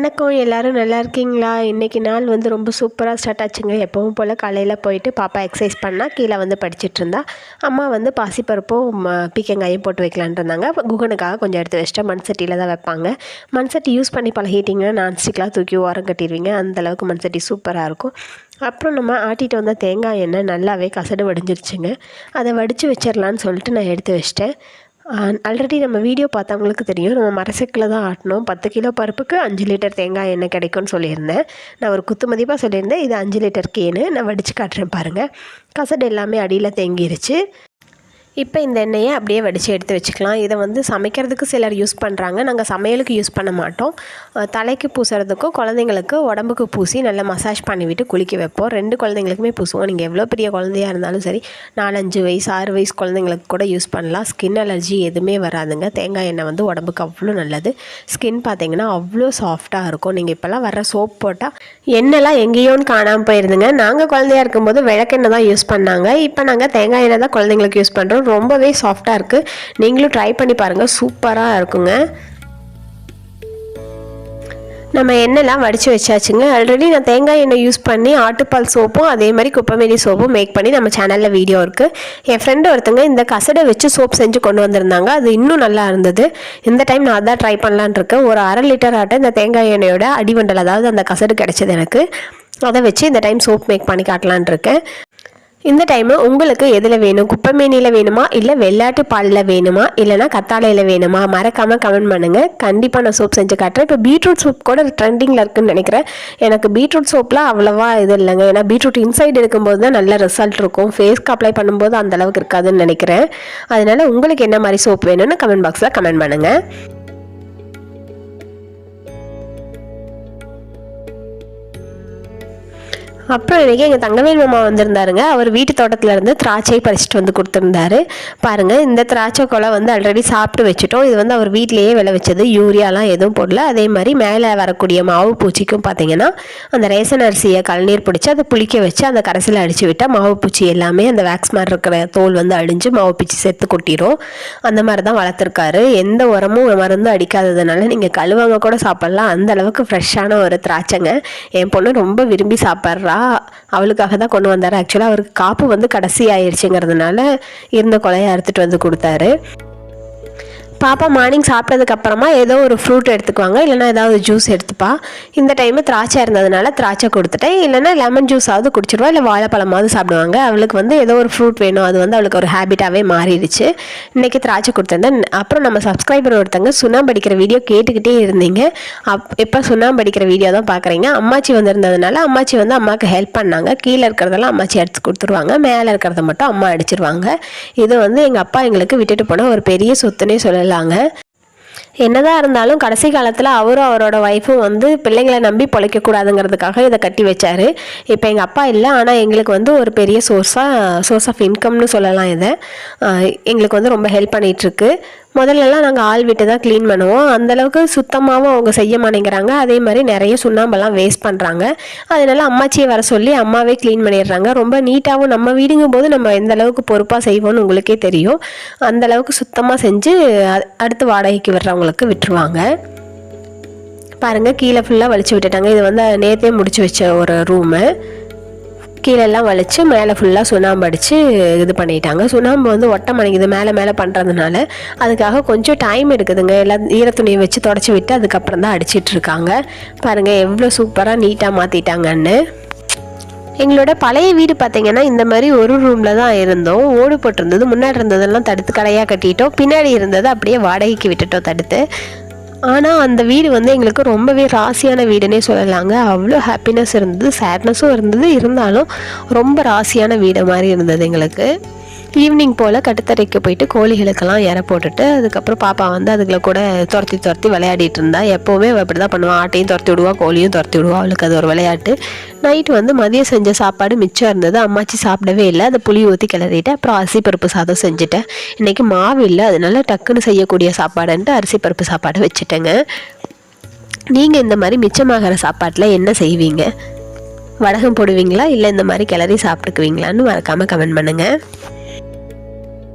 வணக்கம் எல்லோரும் நல்லா இருக்கீங்களா? இன்றைக்கி நாள் வந்து ரொம்ப சூப்பராக ஸ்டார்ட் ஆச்சுங்க. எப்பவும் போல் காலையில் போயிட்டு பாப்பா எக்ஸசைஸ் பண்ணால் கீழே வந்து படிச்சுட்டு இருந்தா. அம்மா வந்து பாசிப்பருப்பும் பீக்கங்காயும் போட்டு வைக்கலான் இருந்தாங்க. குகனுக்காக கொஞ்சம் எடுத்து வச்சுட்டு மண் சட்டியில் தான் வைப்பாங்க. மண் சட்டி யூஸ் பண்ணி பழகிட்டிங்கன்னா நான்ஸ்டிக்லாம் தூக்கி ஓரம் கட்டிடுவீங்க. அந்தளவுக்கு மண் சட்டி சூப்பராக இருக்கும். அப்புறம் நம்ம ஆட்டிகிட்டு வந்த தேங்காய் எண்ணெய் நல்லாவே கசடு வடிஞ்சிருச்சுங்க. அதை வடித்து வச்சிடலான்னு சொல்லிட்டு நான் எடுத்து வச்சிட்டேன். ஆல்ரெடி நம்ம வீடியோ பார்த்தவங்களுக்கு தெரியும். நம்ம மரசக்கில் தான் ஆட்டினோம். பத்து கிலோ பருப்புக்கு அஞ்சு லிட்டர் தேங்காய் எண்ணெய் கிடைக்கும்னு சொல்லியிருந்தேன். நான் ஒரு குத்து மதிப்பாக சொல்லியிருந்தேன். இது அஞ்சு லிட்டர் கேனு. நான் வடித்து காட்டுறேன் பாருங்கள் கசடு எல்லாமே அடியில் தேங்கிருச்சு. இப்போ இந்த எண்ணெயை அப்படியே வடித்து எடுத்து வச்சுக்கலாம். இதை வந்து சமைக்கிறதுக்கு சிலர் யூஸ் பண்ணுறாங்க நாங்கள் சமையலுக்கு யூஸ் பண்ண மாட்டோம். தலைக்கு பூசுறதுக்கும் குழந்தைங்களுக்கு உடம்புக்கு பூசி நல்லா மசாஜ் பண்ணிவிட்டு குளிக்க வைப்போம். ரெண்டு குழந்தைங்களுக்குமே பூசுவோம். நீங்கள் எவ்வளோ பெரிய குழந்தையாக இருந்தாலும் சரி நாலஞ்சு வயசு ஆறு வயசு குழந்தைங்களுக்கு கூட யூஸ் பண்ணலாம். ஸ்கின் அலர்ஜி எதுவுமே வராதுங்க. தேங்காய் எண்ணெய் வந்து உடம்புக்கு அவ்வளோ நல்லது. ஸ்கின் பார்த்தீங்கன்னா அவ்வளோ சாஃப்டாக இருக்கும். நீங்கள் இப்போல்லாம் வர சோப் போட்டால் எண்ணெய்லாம் எங்கேயோன்னு காணாமல் போயிருந்துங்க நாங்கள் குழந்தையாக இருக்கும்போது விளக்கெண்ணெய் தான் யூஸ் பண்ணாங்க. இப்போ நாங்கள் தேங்காய் எண்ணெய் தான் குழந்தைங்களுக்கு யூஸ் பண்ணுறோம் ரொம்பவே சாஃப்டாக இருக்குது நீங்களும் ட்ரை பண்ணி பாருங்கள் சூப்பராக இருக்குங்க. நம்ம எண்ணெய்லாம் வடித்து வச்சாச்சுங்க. ஆல்ரெடி நான் தேங்காய் எண்ணெய் யூஸ் பண்ணி ஆட்டுப்பால் சோப்பும் அதே மாதிரி குப்பைமேனி சோப்பும் மேக் பண்ணி நம்ம சேனலில் வீடியோ இருக்குது என் ஃப்ரெண்டு ஒருத்தங்க இந்த கசடை வச்சு சோப் செஞ்சு கொண்டு வந்திருந்தாங்க. அது இன்னும் நல்லா இருந்தது. இந்த டைம் நான் அதான் ட்ரை பண்ணலான் இருக்கேன். ஒரு அரை லிட்டர் ஆட்ட இந்த தேங்காய் எண்ணெயோட அடிவண்டல் அதாவது அந்த கசடு கிடச்சிது எனக்கு. அதை வச்சு இந்த டைம் சோப் மேக் பண்ணி காட்டலான் இருக்கேன். இந்த டைமு உங்களுக்கு எதில் வேணும்? குப்பைமேனியில் வேணுமா? இல்லை வெள்ளாட்டு பாலில் வேணுமா? இல்லைனா கத்தாழையில் வேணுமா? மறக்காமல் கமெண்ட் பண்ணுங்கள் கண்டிப்பாக நான் சோப் செஞ்சு காட்டுறேன். இப்போ பீட்ரூட் சோப் கூட ட்ரெண்டிங்கில் இருக்குன்னு நினைக்கிறேன். எனக்கு பீட்ரூட் சோப்லாம் அவ்வளோவா இது இல்லைங்க. ஏன்னா பீட்ரூட் இன்சைடு இருக்கும்போது தான் நல்ல ரிசல்ட் இருக்கும். ஃபேஸ்க்கு அப்ளை பண்ணும்போது அந்த அளவுக்கு இருக்காதுன்னு நினைக்கிறேன். அதனால் உங்களுக்கு என்ன மாதிரி சோப் வேணும்னு கமெண்ட் பாக்ஸில் கமெண்ட் பண்ணுங்கள் அப்புறம் இன்றைக்கி எங்கள் தங்கவேல் மாமா வந்திருந்தாருங்க. அவர் வீட்டு தோட்டத்தில் இருந்து திராட்சை பறிச்சிட்டு வந்து கொடுத்துருந்தாரு. பாருங்கள் இந்த திராட்சை கொலை வந்து ஆல்ரெடி சாப்பிட்டு வச்சுட்டோம். இது வந்து அவர் வீட்டிலேயே விளை வச்சது. யூரியாலாம் எதுவும் போடல. அதே மாதிரி மேலே வரக்கூடிய மாவு பூச்சிக்கும் பார்த்தீங்கன்னா அந்த ரேசன் அரிசியை கழநீர் பிடிச்சி அதை புளிக்க வச்சு அந்த கரைசியில் அடித்து விட்டால் மாவு பூச்சி எல்லாமே அந்த வேக்ஸ் மாதிரி இருக்கிற தோல் வந்து அழிஞ்சு மாவு பூச்சி செத்து கொட்டிடும் அந்த மாதிரி தான் வளர்த்துருக்காரு. எந்த உரமும் மருந்து அடிக்காததுனால நீங்கள் கழுவாங்க கூட சாப்பிட்லாம். அந்த அளவுக்கு ஃப்ரெஷ்ஷான ஒரு திராட்சைங்க. என் பொண்ணு ரொம்ப விரும்பி சாப்பிட்றா. அவளுக்காக தான் கொண்டு வந்தார். ஆக்சுவலாக அவருக்கு காப்பு வந்து கடைசி ஆயிடுச்சுங்கிறதுனால இருந்த கொலையை அறுத்துட்டு வந்து கொடுத்தாரு. பாப்பா மார்னிங் சாப்பிட்டதுக்கு அப்புறமா ஏதோ ஒரு ஃப்ரூட் எடுத்துக்குவாங்க. இல்லைனா ஏதாவது ஜூஸ் எடுத்துப்பா. இந்த டைமு திராட்சை இருந்ததுனால திராட்சை கொடுத்துட்டேன். இல்லைனா லெமன் ஜூஸாவது குடிச்சிடுவா இல்லை வாழைப்பழமாவது சாப்பிடுவாங்க. அவளுக்கு வந்து ஏதோ ஒரு ஃப்ரூட் வேணும். அது வந்து அவளுக்கு ஒரு ஹேபிட்டாகவே மாறிடுச்சு. இன்றைக்கி திராட்சை கொடுத்துருந்தேன். அப்புறம் நம்ம சப்ஸ்கிரைபர் ஒருத்தங்க சுண்ணாம்பு அடிக்கிற வீடியோ கேட்டுக்கிட்டே இருந்தீங்க. அப் இப்போ சுண்ணாம்பு அடிக்கிற வீடியோ தான் பார்க்குறீங்க அம்மாச்சி வந்திருந்ததுனால அம்மாச்சி வந்து அம்மாவுக்கு ஹெல்ப் பண்ணாங்க. கீழே இருக்கிறதெல்லாம் அம்மாச்சி எடுத்து கொடுத்துருவாங்க. மேலே இருக்கிறத மட்டும் அம்மா அடிச்சிருவாங்க. இது வந்து எங்கள் அப்பா எங்களுக்கு விட்டுட்டு போன ஒரு பெரிய சொத்துனே சொல்லலாம். சொல்லாங்க என்னதான் இருந்தாலும் கடைசி காலத்தில் அவரும் அவரோட ஒய்ஃபும் வந்து பிள்ளைங்களை நம்பி பிழைக்கக்கூடாதுங்கிறதுக்காக இதை கட்டி வச்சாரு. இப்போ எங்கள் அப்பா இல்லை ஆனால் எங்களுக்கு வந்து ஒரு பெரிய சோர்ஸாக சோர்ஸ் ஆஃப் இன்கம்னு சொல்லலாம் இதை. எங்களுக்கு வந்து ரொம்ப ஹெல்ப் பண்ணிகிட்ருக்கு முதல்லலாம் நாங்கள் ஆள் விட்டு தான் க்ளீன் பண்ணுவோம் அந்தளவுக்கு சுத்தமாகவும் அவங்க செய்ய மாட்டேங்கிறாங்க. அதே மாதிரி நிறைய சுண்ணாம்பெல்லாம் வேஸ்ட் பண்ணுறாங்க அதனால அம்மாச்சியை வர சொல்லி அம்மாவே க்ளீன் பண்ணிடுறாங்க. ரொம்ப நீட்டாகவும் நம்ம வீடுங்கும் போது நம்ம எந்த அளவுக்கு பொறுப்பாக செய்வோம்னு உங்களுக்கே தெரியும். அந்தளவுக்கு சுத்தமாக செஞ்சு அடுத்து வாடகைக்கு வர்றவங்களுக்கு விட்டுருவாங்க. பாருங்கள் கீழே ஃபுல்லாக வலிச்சு விட்டுட்டாங்க. இது வந்து நேற்றே முடிச்சு வச்ச ஒரு ரூமு கீழெல்லாம் வலிச்சு மேலே ஃபுல்லாக சுண்ணாம்பு அடித்து இது பண்ணிட்டாங்க. சுண்ணாம்பு வந்து ஒட்ட மணிக்குது மேலே மேலே பண்ணுறதுனால அதுக்காக கொஞ்சம் டைம் எடுக்குதுங்க. எல்லாம் ஈரத்துணியை வச்சு தொடச்சி விட்டு அதுக்கப்புறம் தான் அடிச்சிட்ருக்காங்க பாருங்கள் எவ்வளோ சூப்பராக நீட்டாக மாற்றிட்டாங்கன்னு எங்களோட பழைய வீடு பார்த்தீங்கன்னா இந்த மாதிரி ஒரு ரூமில் தான் இருந்தோம். ஓடு போட்டிருந்தது முன்னாடி இருந்ததெல்லாம் தடுத்து கடையாக கட்டிட்டோம். பின்னாடி இருந்தது அப்படியே வாடகைக்கு விட்டுட்டோம் தடுத்து. ஆனால் அந்த வீடு வந்து எங்களுக்கு ரொம்பவே ராசியான வீடுன்னே சொல்லலாங்க. அவ்வளோ ஹாப்பினஸ் இருந்தது சேட்னஸும் இருந்தது. இருந்தாலும் ரொம்ப ராசியான வீடு மாதிரி இருந்தது எங்களுக்கு. ஈவினிங் போல் கட்டுத்தரைக்கு போயிட்டு கோழிகளுக்கெல்லாம் இற போட்டுட்டு அதுக்கப்புறம் பாப்பா வந்து அதுகளை கூட துரத்தி துரத்தி விளையாடிட்டு இருந்தா. எப்போவுமே அப்படி தான் பண்ணுவான் ஆட்டையும் துரத்தி விடுவா கோழியும் துரத்தி விடுவா. அவளுக்கு அது ஒரு விளையாட்டு. நைட்டு வந்து மதியம் செஞ்ச சாப்பாடு மிச்சம் இருந்தது. அம்மாச்சி சாப்பிடவே இல்லை. அதை புளி ஊற்றி கிளறிட்டு அப்புறம் அரிசி பருப்பு சாதம் செஞ்சுட்டேன். இன்றைக்கி மாவு இல்லை. அதனால டக்குன்னு செய்யக்கூடிய சாப்பாடுன்ட்டு அரிசி பருப்பு சாப்பாடு வச்சுட்டேங்க. நீங்கள் இந்த மாதிரி மிச்சமாகிற சாப்பாட்டில் என்ன செய்வீங்க? வடகம் போடுவீங்களா? இல்லை இந்த மாதிரி கிளறி சாப்பிட்டுக்குவீங்களான்னு மறக்காமல் கமெண்ட் பண்ணுங்கள்